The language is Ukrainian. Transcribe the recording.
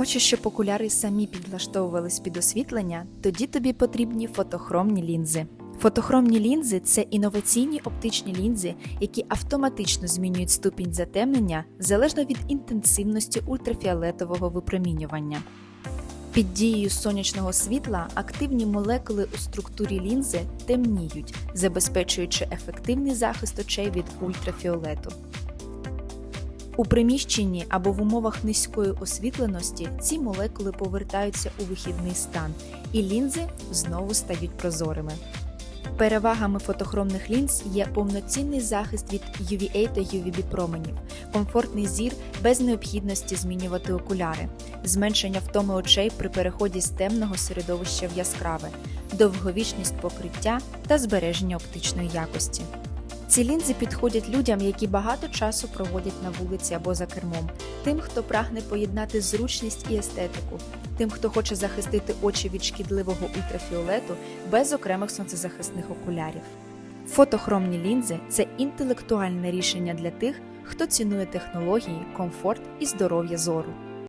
Хочеш, щоб окуляри самі підлаштовувались під освітлення? Тоді тобі потрібні фотохромні лінзи. Фотохромні лінзи це інноваційні оптичні лінзи, які автоматично змінюють ступінь затемнення залежно від інтенсивності ультрафіолетового випромінювання. Під дією сонячного світла активні молекули у структурі лінзи темніють, забезпечуючи ефективний захист очей від ультрафіолету. У приміщенні або в умовах низької освітленості ці молекули повертаються у вихідний стан, і лінзи знову стають прозорими. Перевагами фотохромних лінз є повноцінний захист від UVA та UVB променів, комфортний зір без необхідності змінювати окуляри, зменшення втоми очей при переході з темного середовища в яскраве, довговічність покриття та збереження оптичної якості. Ці лінзи підходять людям, які багато часу проводять на вулиці або за кермом, тим, хто прагне поєднати зручність і естетику, тим, хто хоче захистити очі від шкідливого ультрафіолету без окремих сонцезахисних окулярів. Фотохромні лінзи це інтелектуальне рішення для тих, хто цінує технології, комфорт і здоров'я зору.